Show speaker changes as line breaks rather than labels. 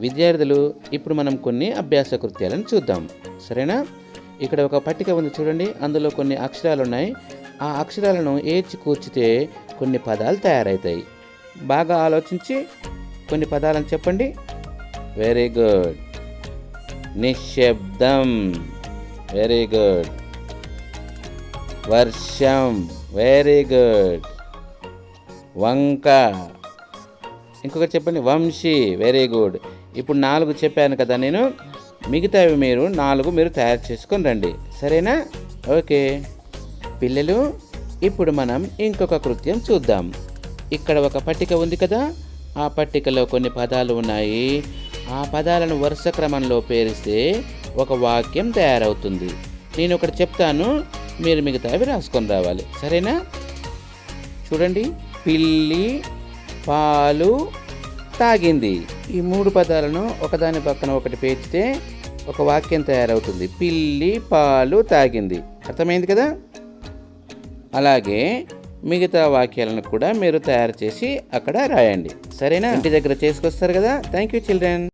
విద్యార్థులు ఇప్పుడు మనం కొన్ని అభ్యాస కృత్యాలను చూద్దాం. సరేనా? ఇక్కడ ఒక పట్టిక ఉంది చూడండి. అందులో కొన్ని అక్షరాలు ఉన్నాయి ఆ అక్షరాలను ఏర్చి కూర్చితే కొన్ని పదాలు తయారవుతాయి బాగా ఆలోచించి కొన్ని పదాలను చెప్పండి. వెరీ గుడ్ నిశ్శబ్దం. వెరీ గుడ్ వర్షం. వెరీ గుడ్ వంక. ఇంకొకటి చెప్పండి. వంశీ. వెరీ గుడ్ ఇప్పుడు నాలుగు చెప్పాను కదా నేను. మిగతావి మీరు నాలుగు మీరు తయారు చేసుకొని రండి. సరేనా? ఓకే. పిల్లలు ఇప్పుడు మనం ఇంకొక కృత్యం చూద్దాం. ఇక్కడ ఒక పట్టిక ఉంది కదా. ఆ పట్టికలో కొన్ని పదాలు ఉన్నాయి. ఆ పదాలను వరుస క్రమంలో పేరిస్తే ఒక వాక్యం తయారవుతుంది. నేను ఒకటి చెప్తాను. మీరు మిగతావి రాసుకొని రావాలి. సరేనా? చూడండి. పిల్లి పాలు తాగింది. ఈ మూడు పదాలను ఒకదాని పక్కన ఒకటి పేర్చితే ఒక వాక్యం తయారవుతుంది. పిల్లి పాలు తాగింది. అర్థమైంది కదా? అలాగే మిగతా వాక్యాలను కూడా మీరు తయారు చేసి అక్కడ రాయండి. సరేనా? ఇంటి దగ్గర చేసుకొస్తారు కదా? Thank you children